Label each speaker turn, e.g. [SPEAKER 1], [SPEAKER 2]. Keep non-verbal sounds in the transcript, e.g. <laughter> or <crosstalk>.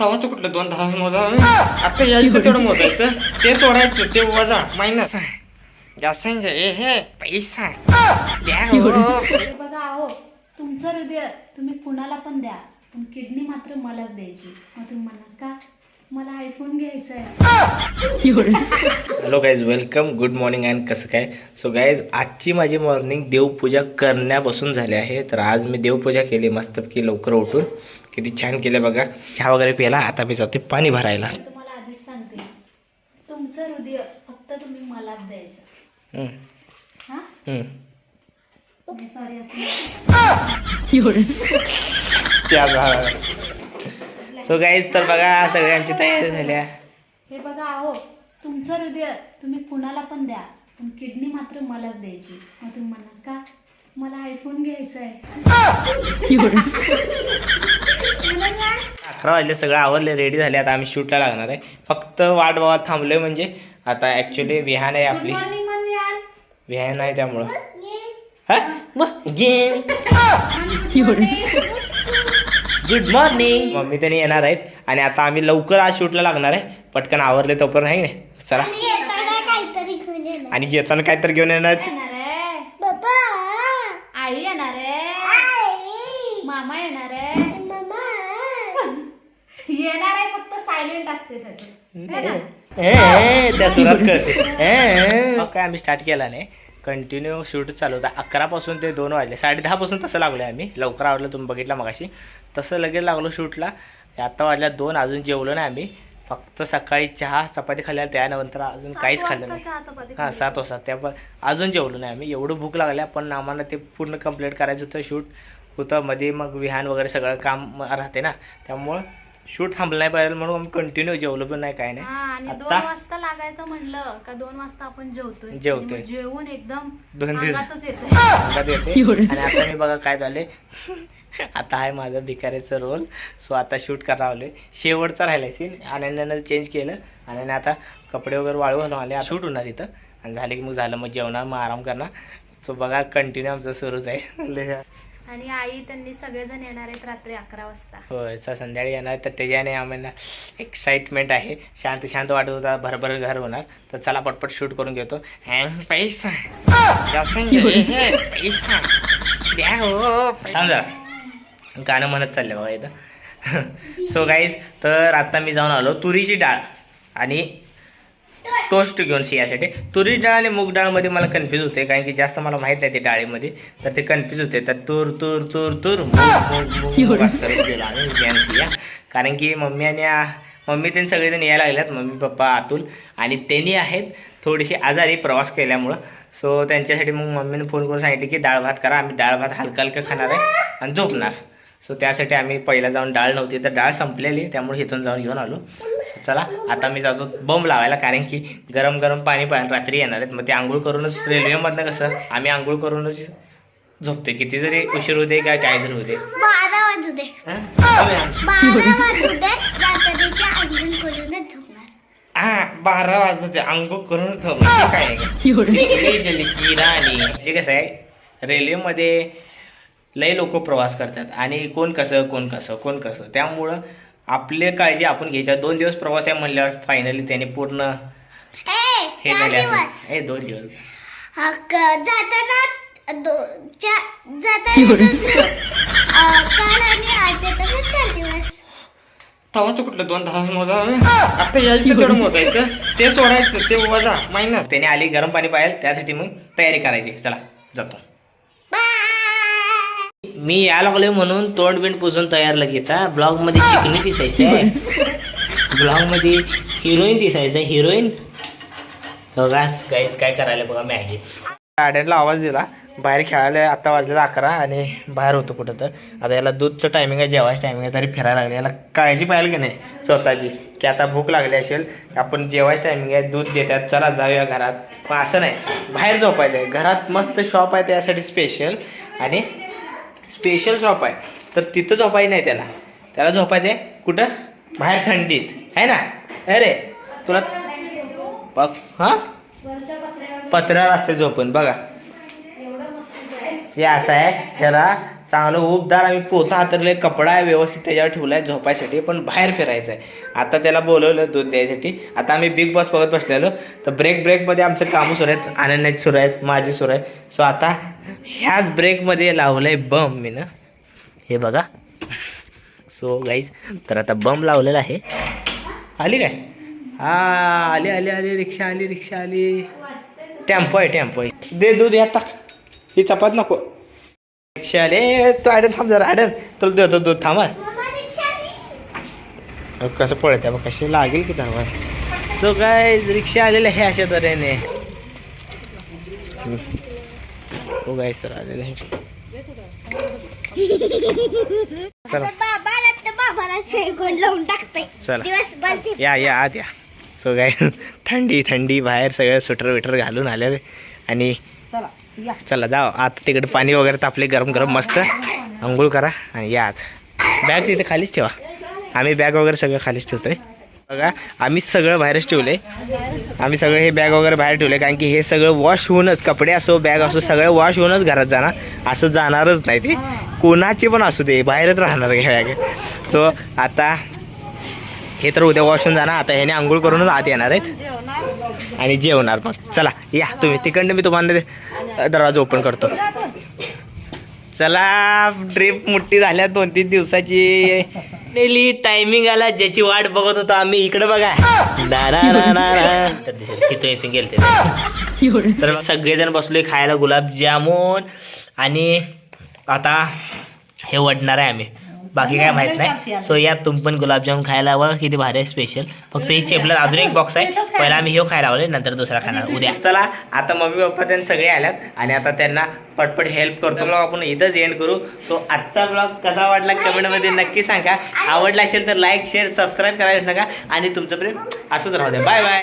[SPEAKER 1] तवाचं कुठलं दोन दहा मोजा आता यायचं तेवढं मोजायचं. ते सोडायचं ते वजा मायनस जास्त हे हे पैसा. द्या हो.
[SPEAKER 2] हे बघा आहो तुमचं हृदय तुम्ही कुणाला पण द्या पण किडनी मात्र मलाच द्यायची. मग तुम्ही म्हणा का? मला आयफोन घ्यायचा आहे.
[SPEAKER 1] Hello guys welcome good morning and कसं काय? सो गाईज आजची माझी मॉर्निंग देवपूजा करण्यापासून झाली आहे. तर आज मी देवपूजा केली मस्तपैकी लवकर उठून. किती छान केलं बघा. चहा वगैरे प्यायला आता मी जाते पाणी भरायला.
[SPEAKER 2] तुम्हाला आधीच सांगते. तुमचं हृदय फक्त तुम्ही मलाच द्यायचं.
[SPEAKER 1] हम्म,
[SPEAKER 2] हा?
[SPEAKER 1] हम्म.
[SPEAKER 2] सॉरी असं <laughs>
[SPEAKER 1] सो गाईज तर बघा सगळ्यांची तयारी झाल्या
[SPEAKER 2] हे बघा आहो तुमचं हृदय तुम्ही कुणाला पण द्या पण किडनी मात्र मलाच द्यायची. मग तुम्ही म्हणा का? मला आयफोन घ्यायचा आहे
[SPEAKER 1] अकरा वाजले सगळं आवरले रेडी झाले. आता आम्ही शूटला लागणार आहे. फक्त वाट बघा थांबलोय म्हणजे. आता ॲक्च्युली विहान आहे आपली. विहान. आहे त्यामुळं. हा? मग गेम गुड मॉर्निंग मम्मी त्यांनी येणार आहेत. आणि आता आम्ही लवकर आज शूटला लागणार आहे. पटकन आवरले तोपर्यंत आहे नाही? चला. आणि येताना काहीतरी घेऊन येणार. आहेत.
[SPEAKER 2] येणार. आहे. आई येणार आहे. मामा येणार आहे. येणार आहे फक्त सायलेंट असते त्याचं.
[SPEAKER 1] त्या सुरात कळते. काय आम्ही स्टार्ट केला नाही. कंटिन्यू शूट चालू होता अकरापासून ते दोन वाजले. साडे दहापासून तसं लागलो आम्ही. लवकर आवडलं तुम्ही बघितलं मगाशी. तसं लगेच लागलो शूटला आता वाजल्या दोन अजून जेवलो नाही आम्ही. फक्त सकाळी चहा चपाती खाल्ल्या त्यानंतर अजून काहीच खाल्लं नाही. हां. सात वाजता. त्या पण अजून जेवलो नाही आम्ही. एवढं भूक लागल्या पण आम्हाला ते पूर्ण कंप्लीट करायचं होतं शूट होतं. मध्ये मग विहान वगैरे सगळं काम राहते ना. त्यामुळं शूट थांबलं नाही पाहिजे म्हणून आम्ही कंटिन्यू जेवलो पण नाही काय
[SPEAKER 2] हा
[SPEAKER 1] नाही
[SPEAKER 2] आणि दोन
[SPEAKER 1] आता
[SPEAKER 2] वाजता लागायचं म्हणलं का दोन वाजता आपण जेवतोय?
[SPEAKER 1] जेवतोय.
[SPEAKER 2] आणि मग जेवून एकदम
[SPEAKER 1] दोन दिवस-
[SPEAKER 2] अंगातच येतोय. <laughs>
[SPEAKER 1] अंगात येते आणि आता मी बघा काय झाले <laughs> आता आहे माझा भिकाऱ्याचं रोल सो आता शूट करावं आलोय. शेवटचा राहिला सीन अनन्यानं चेंज केलं. आणि आता कपडे वगैरे वाळू घालून आले. शूट होणार इथं. आणि झाले की मग झालं. मग जेवणार मग आराम करणार. सो बघा कंटिन्यू आमचं सुरूच आहे.
[SPEAKER 2] आणि आई त्यांनी सगळेजण येणार आहेत रात्री अकरा वाजता.
[SPEAKER 1] होय संध्याकाळी येणार तर त्याच्याने आम्हाला एक्साइटमेंट आहे. शांत शांत वाटत होता भरभर घर होणार. तर चला पटपट शूट करून घेतो. हँग पैसा. हे, हे, पैसा. द्या हो. गाणं म्हणत चाललं बघा इथं. <laughs> सो गाईज तर आता मी जाऊन आलो. तुरीची डाळ आणि टोस्ट घेऊन यासाठी तुरी डाळ आणि मूग डाळमध्ये मला कन्फ्यूज होते कारण की जास्त मला माहीत नाही ते डाळीमध्ये. तर ते कन्फ्यूज होते तर तूर तूर तूर तूर कारण की मम्मी आणि मम्मी त्यांनी सगळेजण यायला लागल्यात. मम्मी पप्पा अतुल आणि त्यांनी आहेत. थोडेसे आजारी प्रवास केल्यामुळं. सो त्यांच्यासाठी मग मम्मीने फोन करून सांगितले की डाळ भात करा. आम्ही डाळ भात हलका हलका खाणार आहे आणि झोपणार. सो त्यासाठी आम्ही पहिला जाऊन डाळ नव्हती तर डाळ संपलेली. त्यामुळे इथून जाऊन घेऊन आलो. चला आता मी जातो बंब लावायला कारण की गरम गरम पाणी पाहायला रात्री येणार आहेत. मग ते आंघोळ करूनच रेल्वेमधनं कसं आम्ही आंघोळ करूनच झोपते किती जरी उशीर होते काय काय जरी होते हं?
[SPEAKER 3] बारा वाजू दे रात्रीच्या अंगण करूनच झोपणार.
[SPEAKER 1] हा बारा वाजता ते आंघोळ करून झोपणार. ते काय आहे? रेल्वे गेली की राणी. म्हणजे कसं आहे रेल्वेमध्ये लय लोक प्रवास करतात. आणि कोण कसं कोण कसं कोण कसं. त्यामुळं आपले काळजी आपण घ्यायच्या दोन दिवस प्रवास आहे म्हणल्यावर फायनली त्याने पूर्ण हे
[SPEAKER 3] चार
[SPEAKER 1] झाले.
[SPEAKER 3] दिवस.
[SPEAKER 1] असेल. ए दोन दिवस.
[SPEAKER 3] हा, क- जाताना दो- चा- जाताना दोन दिवस. अं, काल आणि आज येताना चार दिवस.
[SPEAKER 1] तवाचं कुठलं? दोन दहा मोजा आता यायचं तेवढं मोजायचं. ते सोडायचं ते वजा मायनस त्याने आली गरम पाणी पाहिजे त्यासाठी मग तयारी करायची. चला जातो. मी या लागलोय म्हणून तोंड बिंड पुसून तयार लगेच हा. ब्लॉगमध्ये चिकनी दिसायचे ब्लॉगमध्ये हिरोईन दिसायचं हिरोईन बघा काय काय करायला बघा मॅगी गार्डनला आवाज दिला. बाहेर खेळायला आता वाजलेला अकरा आणि बाहेर होतो कुठं तर. आता याला दूधचं टायमिंग आहे जेवायचं टायमिंग आहे तरी फिरायला लागले. याला काळजी पाहिजे की नाही स्वतःची? की आता भूक लागली असेल आपण जेवायचं टायमिंग आहे दूध देतात चला जाऊया घरात. पण असं नाही. बाहेर झोपायचं आहे घरात मस्त शॉप आहे त्यासाठी स्पेशल आणि स्पेशल शॉप आहे. तर तिथं झोपायचं नाही त्याला. त्याला झोपायचं आहे कुठं? बाहेर थंडीत. आहे ना? अरे तुला बघ हां? पत्र्यावर असते झोपून बघा. हे असं आहे. ह्याला चांगलं उबदार आम्ही पोता हातरले कपडा आहे व्यवस्थित त्याच्यावर ठेवला आहे झोपायसाठी पण बाहेर फिरायचं आहे आता त्याला बोलवलं दूध द्यायसाठी. आता आम्ही बिग बॉस बघत बसलेलो. तर ब्रेक ब्रेकमध्ये आमचं कामं सुरू आहेत आनंदाची सुरू आहेत माझी सुरू आहे. सो आता ह्याच ब्रेकमध्ये लावलं आहे बम मी ना. हे बघा. सो गाईज तर आता बम लावलेला आहे. आली काय? हा आली आली आली रिक्षा आली रिक्षा आली. टेम्पो आहे टेम्पो आहे. दे दूध या टाक. ही चपात नको. रिक्षा आली. तू आडन थांब जरा आडन तुला देतो दूध थांबा कसं पळत आहे कशी लागेल की थांबा सो काय रिक्षा आलेलं आहे अशा तऱ्हेने. हो गाय सर आलेलं आहे. चला. या या आत या. सो काय थंडी थंडी बाहेर सगळं स्वेटर विटर घालून आले आणि चला जाओ. आता तिकडे पाणी वगैरे तापले गरम गरम मस्त. आंघोळ करा आणि या आत. बॅग तिथे खालीच ठेवा. आम्ही बॅग वगैरे सगळं खालीच ठेवतोय. बघा आम्ही सगळं बाहेरच ठेवले आम्ही सगळं हे बॅग वगैरे बाहेर ठेवले कारण की हे सगळं वॉश होऊनच कपडे असो बॅग असो सगळं वॉश होऊनच घरात जाणार. असं जाणारच नाही ते. कोणाची पण असू दे बाहेरच राहणार हे बॅग सो आता हे तर उद्या वॉश होऊन जाणार. आता ह्याने आंघोळ करूनच आत येणार आहेत. आणि जेवणार मग. चला या तुम्ही. तिकडनं मी तुम्हाला दरवाजा ओपन करतो. चला ट्रिप मोठी झाल्या दोन तीन दिवसाची. डेली टायमिंग आला ज्याची वाट बघत होतो आम्ही. इकडे बघा. इथून इथून गेलते. तर सगळेजण बसलोय खायला गुलाबजामुन. आणि आता हे वडणार आहे आम्ही. बाकी काय माहीत नाही. सो या तुम्ही पण गुलाबजामुन खायला हवं किती भारी आहे स्पेशल फक्त ही चेपला अजून एक बॉक्स आहे. पहिला आम्ही हे खायला लावले नंतर दुसरा खाणार. उद्या. चला आता मम्मी पप्पा त्यांनी सगळे आल्यात आणि आता त्यांना पटपट हेल्प करतो. ब्लॉग आपण इथंच एंड करू. सो आजचा ब्लॉग कसा वाटला कमेंटमध्ये नक्की सांगा. आवडला असेल तर लाईक शेअर सबस्क्राईब करायला नका. आणि तुमचं प्रेम असंच राहू द्या. Bye bye